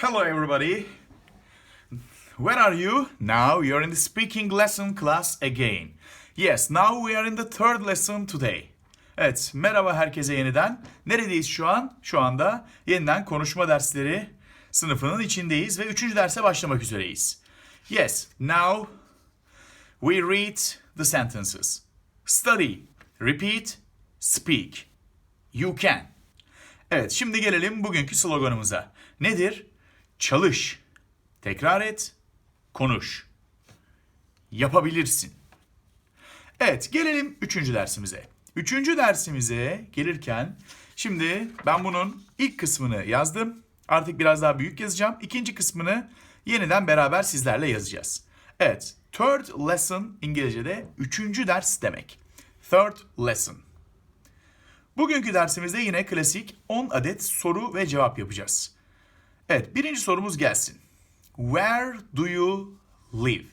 Hello, everybody. Where are you? Now you're in the speaking lesson class again. Yes, now we are in the third lesson today. Evet, merhaba herkese yeniden. Neredeyiz şu an? Şu anda yeniden konuşma dersleri sınıfının içindeyiz ve üçüncü derse başlamak üzereyiz. Yes, now we read the sentences. Study, repeat, speak. You can. Evet, şimdi gelelim bugünkü sloganımıza. Nedir? Çalış, tekrar et, konuş. Yapabilirsin. Evet, gelelim üçüncü dersimize. Üçüncü dersimize gelirken, şimdi ben bunun ilk kısmını yazdım. Artık biraz daha büyük yazacağım. İkinci kısmını yeniden beraber sizlerle yazacağız. Evet, third lesson İngilizce'de üçüncü ders demek. Third lesson. Bugünkü dersimizde yine klasik 10 adet soru ve cevap yapacağız. Evet, birinci sorumuz gelsin. Where do you live?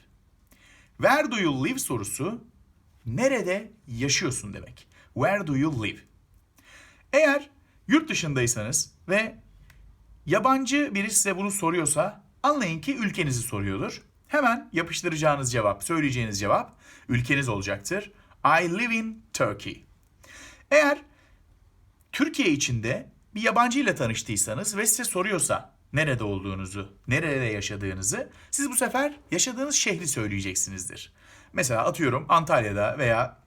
Where do you live sorusu nerede yaşıyorsun demek. Where do you live? Eğer yurt dışındaysanız ve yabancı biri size bunu soruyorsa anlayın ki ülkenizi soruyordur. Hemen yapıştıracağınız cevap, söyleyeceğiniz cevap ülkeniz olacaktır. I live in Turkey. Eğer Türkiye içinde bir yabancı ile tanıştıysanız ve size soruyorsa nerede olduğunuzu, nerede yaşadığınızı siz bu sefer yaşadığınız şehri söyleyeceksinizdir. Mesela atıyorum Antalya'da veya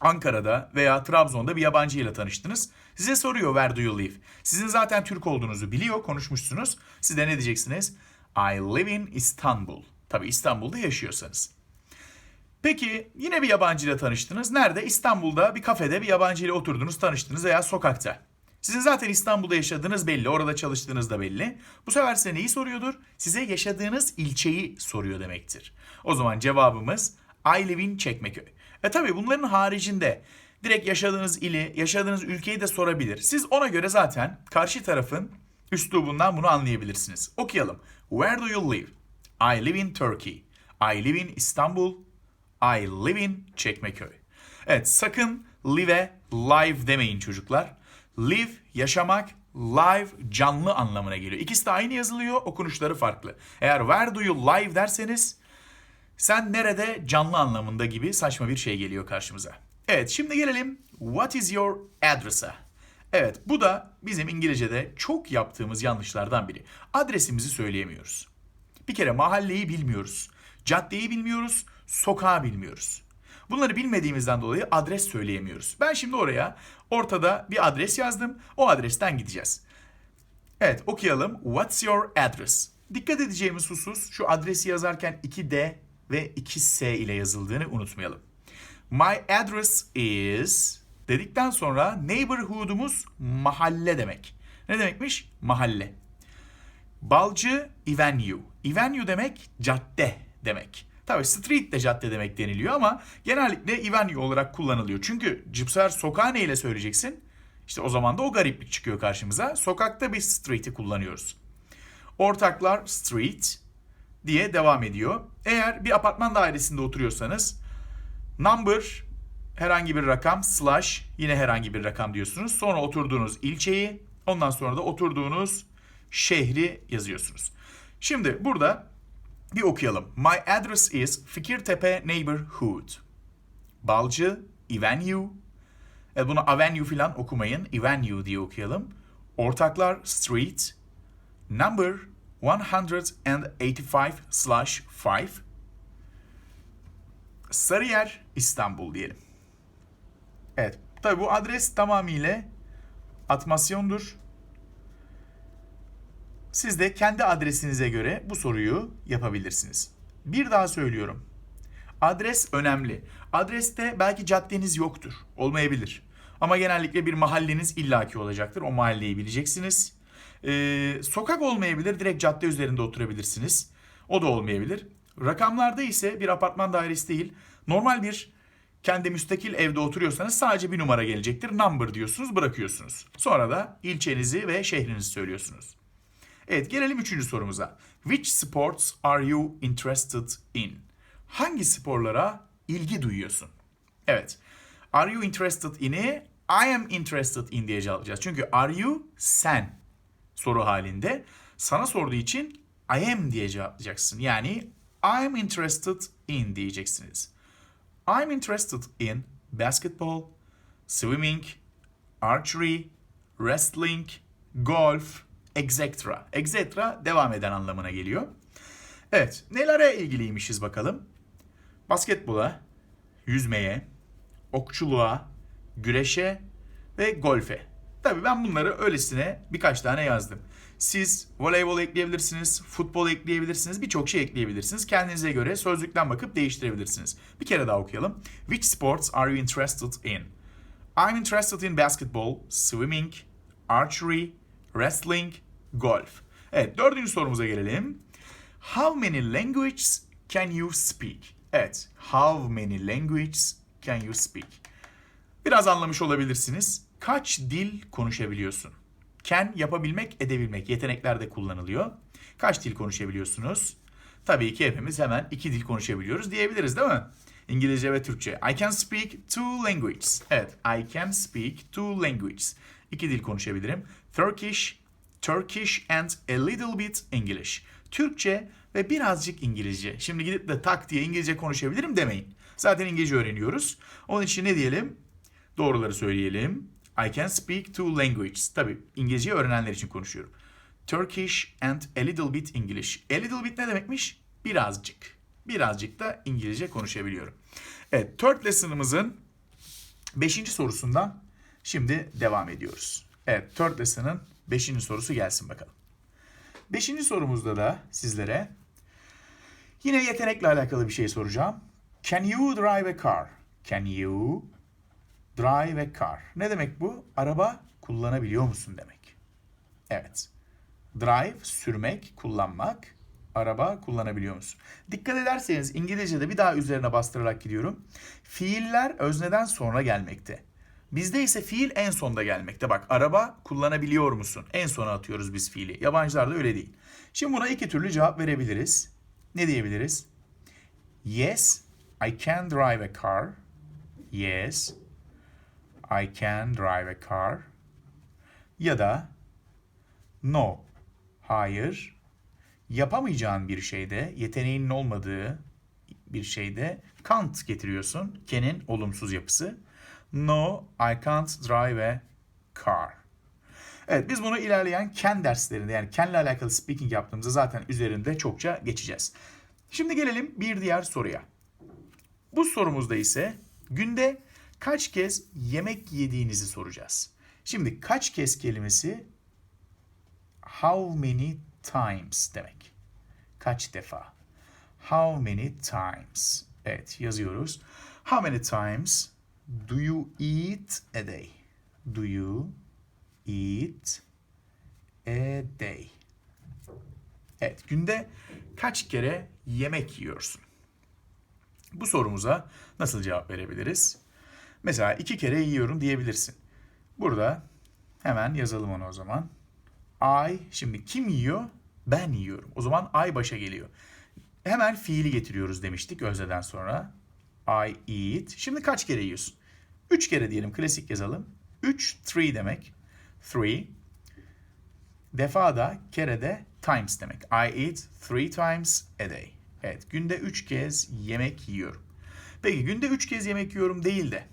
Ankara'da veya Trabzon'da bir yabancı ile tanıştınız. Size soruyor where do you live? Sizin zaten Türk olduğunuzu biliyor, konuşmuşsunuz. Siz de ne diyeceksiniz? I live in Istanbul. Tabii İstanbul'da yaşıyorsanız. Peki yine bir yabancı ile tanıştınız. Nerede? İstanbul'da bir kafede bir yabancı ile oturdunuz, tanıştınız veya sokakta. Sizin zaten İstanbul'da yaşadığınız belli, orada çalıştığınız da belli. Bu sefer size neyi soruyordur? Size yaşadığınız ilçeyi soruyor demektir. O zaman cevabımız I live in Çekmeköy. E tabi bunların haricinde direkt yaşadığınız ili, yaşadığınız ülkeyi de sorabilir. Siz ona göre zaten karşı tarafın üslubundan bunu anlayabilirsiniz. Okuyalım. Where do you live? I live in Turkey. I live in Istanbul. I live in Çekmeköy. Evet sakın live'e live demeyin çocuklar. Live yaşamak, live canlı anlamına geliyor. İkisi de aynı yazılıyor, okunuşları farklı. Eğer where do you live derseniz sen nerede canlı anlamında gibi saçma bir şey geliyor karşımıza. Evet şimdi gelelim what is your address'a. Evet bu da bizim İngilizce'de çok yaptığımız yanlışlardan biri. Adresimizi söyleyemiyoruz. Bir kere mahalleyi bilmiyoruz. Caddeyi bilmiyoruz, sokağı bilmiyoruz. Bunları bilmediğimizden dolayı adres söyleyemiyoruz. Ben şimdi oraya ortada bir adres yazdım. O adresten gideceğiz. Evet okuyalım. What's your address? Dikkat edeceğimiz husus şu adresi yazarken 2D ve 2S ile yazıldığını unutmayalım. My address is dedikten sonra neighborhood'umuz mahalle demek. Ne demekmiş? Mahalle. Balcı Avenue. Avenue demek cadde demek. Tabii street de cadde demek deniliyor ama genellikle Avenue olarak kullanılıyor. Çünkü cipser sokağı neyle söyleyeceksin? İşte o zaman da o gariplik çıkıyor karşımıza. Sokakta bir street'i kullanıyoruz. Ortaklar street diye devam ediyor. Eğer bir apartman dairesinde oturuyorsanız number herhangi bir rakam slash yine herhangi bir rakam diyorsunuz. Sonra oturduğunuz ilçeyi ondan sonra da oturduğunuz şehri yazıyorsunuz. Şimdi burada bir okuyalım. My address is Fikirtepe Neighborhood. Balcı, Avenue. E bunu Avenue falan okumayın. Avenue diye okuyalım. Ortaklar Street. Number 185 slash 5. Sarıyer, İstanbul diyelim. Evet. Tabi bu adres tamamıyla atmasyondur. Siz de kendi adresinize göre bu soruyu yapabilirsiniz. Bir daha söylüyorum. Adres önemli. Adreste belki caddeniz yoktur. Olmayabilir. Ama genellikle bir mahalleniz illaki olacaktır. O mahalleyi bileceksiniz. Ee, sokak olmayabilir. Direkt cadde üzerinde oturabilirsiniz. O da olmayabilir. Rakamlarda ise bir apartman dairesi değil. Normal bir kendi müstakil evde oturuyorsanız sadece bir numara gelecektir. Number diyorsunuz bırakıyorsunuz. Sonra da ilçenizi ve şehrinizi söylüyorsunuz. Evet gelelim üçüncü sorumuza. Which sports are you interested in? Hangi sporlara ilgi duyuyorsun? Evet. Are you interested in'i I am interested in diye alacağız. Çünkü are you sen soru halinde. Sana sorduğu için I am diye cevaplayacaksın. Yani I'm interested in diyeceksiniz. I'm interested in basketball, swimming, archery, wrestling, golf, etc. etc. devam eden anlamına geliyor. Evet, nelere ilgiliymişiz bakalım. Basketbola, yüzmeye, okçuluğa, güreşe ve golfe. Tabii ben bunları öylesine birkaç tane yazdım. Siz voleybol ekleyebilirsiniz, futbol ekleyebilirsiniz, birçok şey ekleyebilirsiniz. Kendinize göre sözlükten bakıp değiştirebilirsiniz. Bir kere daha okuyalım. Which sports are you interested in? I'm interested in basketball, swimming, archery, wrestling, golf. Evet, dördüncü sorumuza gelelim. How many languages can you speak? Evet, how many languages can you speak? Biraz anlamış olabilirsiniz. Kaç dil konuşabiliyorsun? Can yapabilmek, edebilmek yeteneklerde kullanılıyor. Kaç dil konuşabiliyorsunuz? Tabii ki hepimiz hemen iki dil konuşabiliyoruz diyebiliriz değil mi? İngilizce ve Türkçe. I can speak two languages. Evet, I can speak two languages. İki dil konuşabilirim. Turkish, Turkish and a little bit English. Türkçe ve birazcık İngilizce. Şimdi gidip de tak diye İngilizce konuşabilirim demeyin. Zaten İngilizce öğreniyoruz. Onun için ne diyelim? Doğruları söyleyelim. I can speak two languages. Tabii İngilizceyi öğrenenler için konuşuyorum. Turkish and a little bit English. A little bit ne demekmiş? Birazcık. Birazcık da İngilizce konuşabiliyorum. Evet, third lesson'ımızın 5. sorusundan şimdi devam ediyoruz. Evet, third lesson'ın 5. sorusu gelsin bakalım. 5. sorumuzda da sizlere yine yetenekle alakalı bir şey soracağım. Can you drive a car? Can you drive a car? Ne demek bu? Araba kullanabiliyor musun demek. Evet. Drive, sürmek, kullanmak. Araba kullanabiliyor musun? Dikkat ederseniz İngilizce'de bir daha üzerine bastırarak gidiyorum. Fiiller özneden sonra gelmekte. Bizde ise fiil en sonda gelmekte. Bak araba kullanabiliyor musun? En sona atıyoruz biz fiili. Yabancılarda öyle değil. Şimdi buna iki türlü cevap verebiliriz. Ne diyebiliriz? Yes, I can drive a car. Yes, I can drive a car. Ya da no, hayır, yapamayacağın bir şeyde, yeteneğinin olmadığı bir şeyde can't getiriyorsun. Can'in olumsuz yapısı. No, I can't drive a car. Evet biz bunu ilerleyen can derslerinde yani can ile alakalı speaking yaptığımızda zaten üzerinde çokça geçeceğiz. Şimdi gelelim bir diğer soruya. Bu sorumuzda ise günde kaç kez yemek yediğinizi soracağız. Şimdi kaç kez kelimesi how many times demek. Kaç defa? How many times? Evet yazıyoruz. How many times do you eat a day? Do you eat a day? Evet günde kaç kere yemek yiyorsun? Bu sorumuza nasıl cevap verebiliriz? Mesela iki kere yiyorum diyebilirsin. Burada hemen yazalım onu o zaman. I, şimdi kim yiyor? Ben yiyorum. O zaman I başa geliyor. Hemen fiili getiriyoruz demiştik özneden sonra. I eat. Şimdi kaç kere yiyorsun? Üç kere diyelim klasik yazalım. Üç, three demek. Three. Defa da, kere de times demek. I eat three times a day. Evet, günde üç kez yemek yiyorum. Peki günde üç kez yemek yiyorum değil de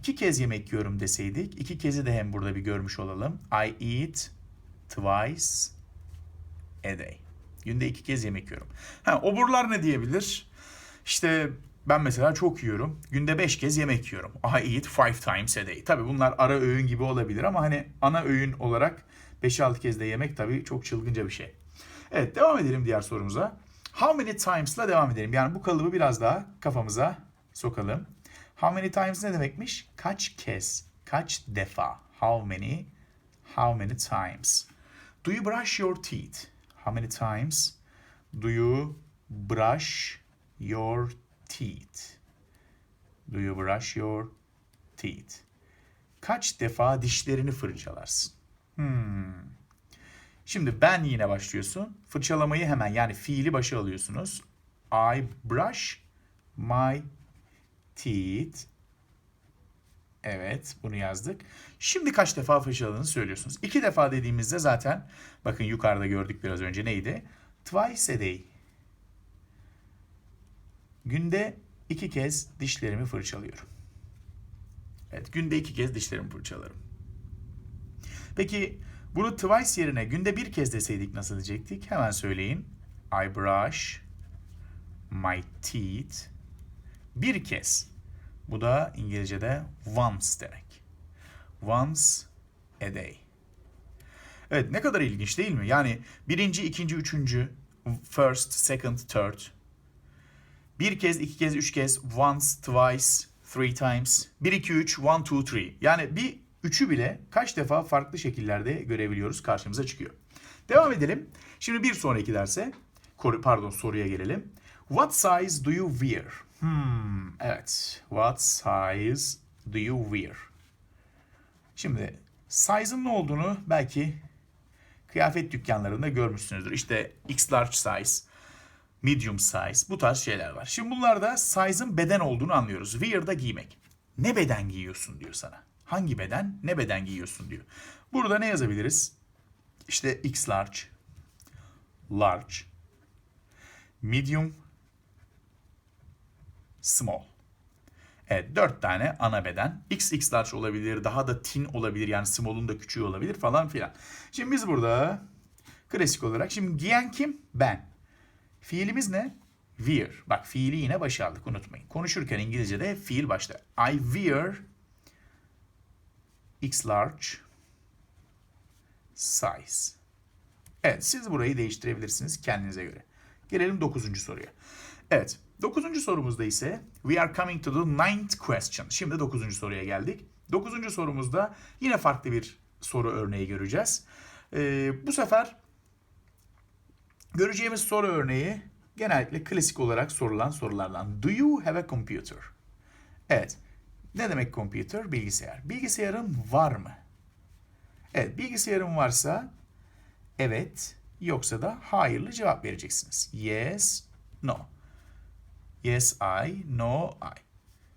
iki kez yemek yiyorum deseydik, iki kezi de hem burada bir görmüş olalım. I eat twice a day. Günde iki kez yemek yiyorum. Ha, oburlar ne diyebilir? İşte ben mesela çok yiyorum. Günde beş kez yemek yiyorum. I eat five times a day. Tabii bunlar ara öğün gibi olabilir ama hani ana öğün olarak 5-6 kez de yemek tabii çok çılgınca bir şey. Evet devam edelim diğer sorumuza. How many times'la devam edelim. Yani bu kalıbı biraz daha kafamıza sokalım. How many times ne demekmiş? Kaç kez, kaç defa. How many, how many times. Do you brush your teeth? How many times do you brush your teeth? Do you brush your teeth? Kaç defa dişlerini fırçalarsın? Hmm. Şimdi ben yine başlıyorsun. Fırçalamayı hemen yani fiili başa alıyorsunuz. I brush my teeth Evet bunu yazdık. Şimdi kaç defa fırçaladığını söylüyorsunuz. İki defa dediğimizde zaten bakın yukarıda gördük biraz önce neydi? Twice a day. Günde iki kez dişlerimi fırçalıyorum. Evet günde iki kez dişlerimi fırçalarım. Peki bunu twice yerine günde bir kez deseydik nasıl diyecektik? Hemen söyleyin. I brush my teeth bir kez. Bu da İngilizce'de once demek. Once a day. Evet ne kadar ilginç değil mi? Yani birinci, ikinci, üçüncü, first, second, third. Bir kez, iki kez, üç kez, once, twice, three times. Bir, iki, üç, one, two, three. Yani bir üçü bile kaç defa farklı şekillerde görebiliyoruz karşımıza çıkıyor. Devam edelim. Şimdi bir sonraki derse, pardon soruya gelelim. What size do you wear? Hmm, evet. What size do you wear? Şimdi size'ın ne olduğunu belki kıyafet dükkanlarında görmüşsünüzdür. İşte X large size, medium size bu tarz şeyler var. Şimdi bunlarda size'ın beden olduğunu anlıyoruz. Wear da giymek. Ne beden giyiyorsun diyor sana. Hangi beden, ne beden giyiyorsun diyor. Burada ne yazabiliriz? İşte X large, large, medium, small. Evet dört tane ana beden. XX large olabilir, daha da thin olabilir yani small'un da küçüğü olabilir falan filan. Şimdi biz burada klasik olarak şimdi giyen kim? Ben. Fiilimiz ne? Wear. Bak fiili yine başa unutmayın. Konuşurken İngilizce'de fiil başta. I wear X large size. Evet siz burayı değiştirebilirsiniz kendinize göre. Gelelim dokuzuncu soruya. Evet dokuzuncu sorumuzda ise we are coming to the ninth question. Şimdi dokuzuncu soruya geldik. Dokuzuncu sorumuzda yine farklı bir soru örneği göreceğiz. Ee, bu sefer göreceğimiz soru örneği genellikle klasik olarak sorulan sorulardan. Do you have a computer? Evet. Ne demek computer? Bilgisayar. Bilgisayarın var mı? Evet, bilgisayarın varsa evet, yoksa da hayırlı cevap vereceksiniz. Yes, no. Yes, I, no, I.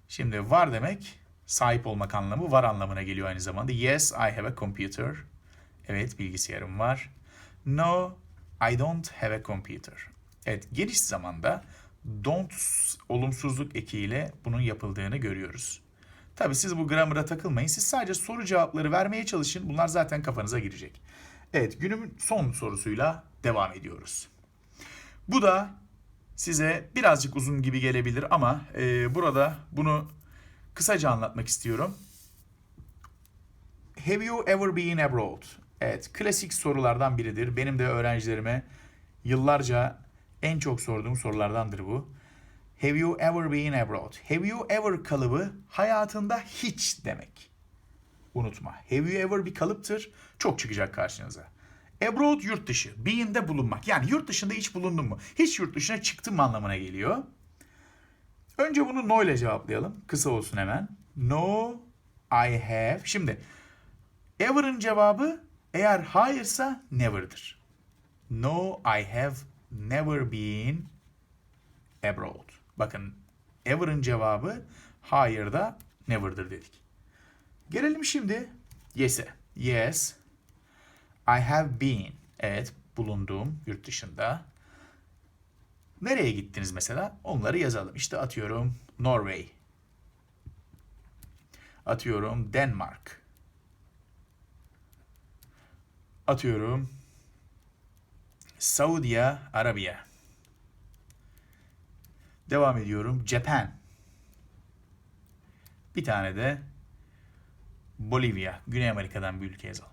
Şimdi var demek sahip olmak anlamı var anlamına geliyor aynı zamanda. Yes, I have a computer. Evet, bilgisayarım var. No, I don't have a computer. Evet, geniş zamanda don't olumsuzluk ekiyle bunun yapıldığını görüyoruz. Tabii siz bu grammar'a takılmayın. Siz sadece soru cevapları vermeye çalışın. Bunlar zaten kafanıza girecek. Evet, günümün son sorusuyla devam ediyoruz. Bu da size birazcık uzun gibi gelebilir ama e, burada bunu kısaca anlatmak istiyorum. Have you ever been abroad? Evet, klasik sorulardan biridir. Benim de öğrencilerime yıllarca en çok sorduğum sorulardandır bu. Have you ever been abroad? Have you ever kalıbı hayatında hiç demek. Unutma. Have you ever bir kalıptır. Çok çıkacak karşınıza. Abroad yurt dışı. Been'de bulunmak. Yani yurt dışında hiç bulundun mu? Hiç yurt dışına çıktın mı anlamına geliyor. Önce bunu no ile cevaplayalım. Kısa olsun hemen. No, I have. Şimdi ever'ın cevabı eğer hayırsa never'dır. No, I have never been abroad. Bakın ever'ın cevabı hayır da never'dır dedik. Gelelim şimdi yes'e. Yes, I have been. Evet, bulunduğum yurt dışında. Nereye gittiniz mesela? Onları yazalım. İşte atıyorum Norway. Atıyorum Denmark. Atıyorum Saudi Arabiya. Devam ediyorum. Japan. Bir tane de Bolivya. Güney Amerika'dan bir ülke yazalım.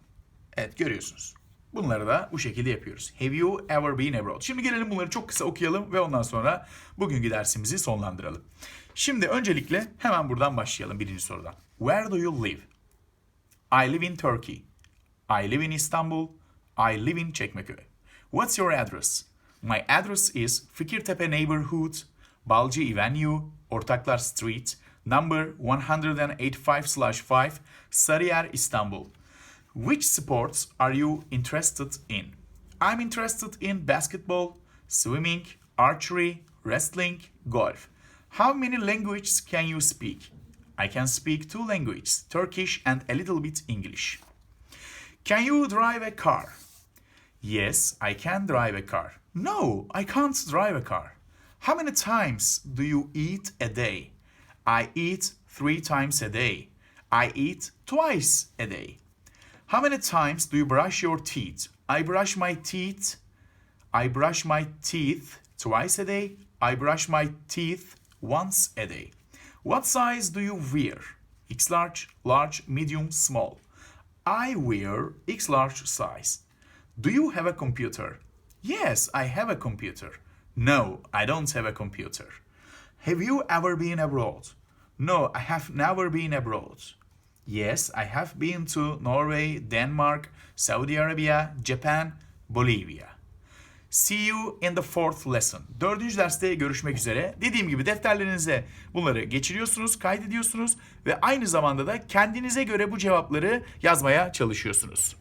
Evet görüyorsunuz. Bunları da bu şekilde yapıyoruz. Have you ever been abroad? Şimdi gelelim bunları çok kısa okuyalım ve ondan sonra bugünkü dersimizi sonlandıralım. Şimdi öncelikle hemen buradan başlayalım birinci sorudan. Where do you live? I live in Turkey. I live in Istanbul. I live in Çekmeköy. What's your address? My address is Fikirtepe Neighborhood, Balcı Avenue, Ortaklar Street, number 185/5, Sarıyer, Istanbul. Which sports are you interested in? I'm interested in basketball, swimming, archery, wrestling, golf. How many languages can you speak? I can speak two languages, Turkish and a little bit English. Can you drive a car? Yes, I can drive a car. No, I can't drive a car. How many times do you eat a day? I eat three times a day. I eat twice a day. How many times do you brush your teeth? I brush my teeth. I brush my teeth twice a day. I brush my teeth once a day. What size do you wear? X large, large, medium, small. I wear X large size. Do you have a computer? Yes, I have a computer. No, I don't have a computer. Have you ever been abroad? No, I have never been abroad. Yes, I have been to Norway, Denmark, Saudi Arabia, Japan, Bolivia. See you in the fourth lesson. Dördüncü derste görüşmek üzere. Dediğim gibi defterlerinize bunları geçiriyorsunuz, kaydediyorsunuz ve aynı zamanda da kendinize göre bu cevapları yazmaya çalışıyorsunuz.